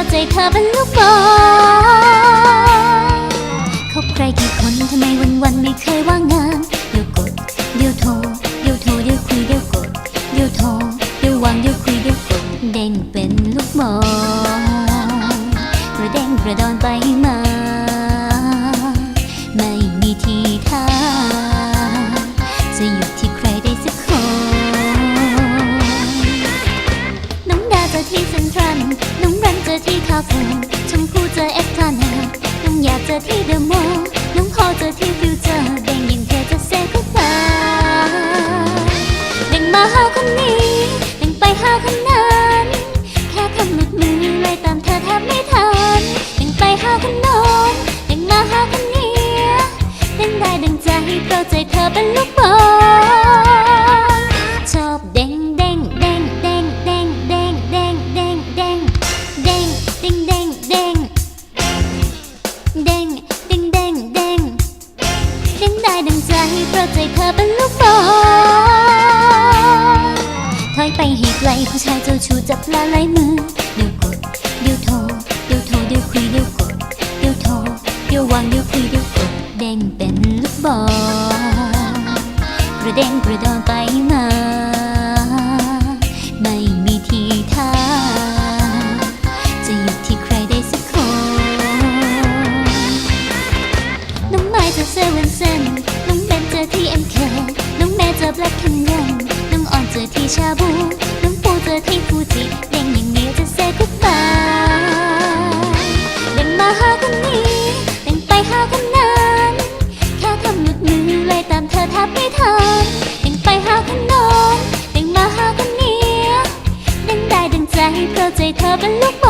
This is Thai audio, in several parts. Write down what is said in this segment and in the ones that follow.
ราะใจเธอเป็นลูกบอลคบใครกี่คนทำไมวันวันไม่เคยว่างงานเดี๋ยวกด เดี๋ยวโทร เดี๋ยวโทร เดี๋ยวคุย เดี๋ยวกด เดี๋ยวโทร เดี๋ยววาง เดี๋ยวคุย เดี๋ยวกด เด้งเป็นลูกบอลกระเด้งกระดอนไปมา ไม่มีทีท่าจะหยุดที่ใครได้สักคน น้องดาจอที่ ที่คาเฟ่ชมพู่เจอเอสพลานาน้องอยากเจอที่เดอะมอล ได้ดังใจเพราะใจเธอเป็นลูกบอลถอยไปให้ไกลผู้ชายเจ้าชู้จับละลายมือเดี๋ยวกดเดี๋ยวโทรเดี๋ยวโทรเดี๋ยวคุยเดี๋ยวกดเดี๋ยวโทรเดี๋ยววางเดี๋ยวคุยเดี๋ยวกดเด้งเป็นลูกบอลกระเด้งกระดอนไปมา ชาบู น้องปูเจอที่ฟูจิเด้งอย่างเดียจะเซกุ๊บายเด้งมาหาคนนี้เด้งไปหาคนนั้นแค่ทำหลุดมือเลยตามเธอแทบไม่ทันเด้งไปหาคนโน้นเด้งมาหาคนนี้เด้งได้ดังใจเพราะใจเธอเป็นลูกบอล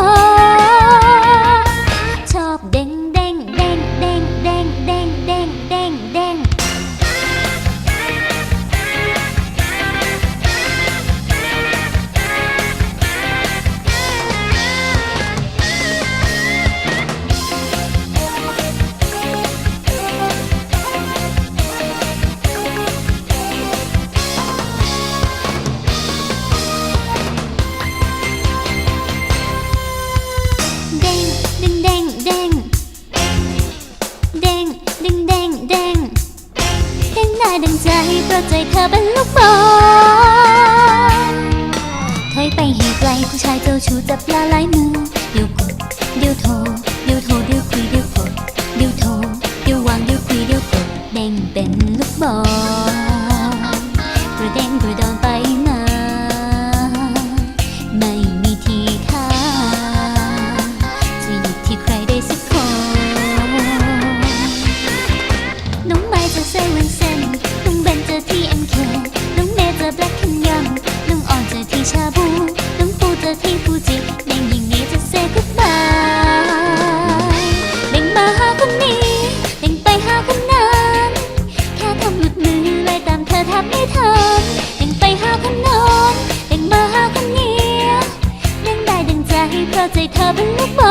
เพราะใจเธอเป็นลูกบอล ใจเพราะใจเธอเป็นลูกบอล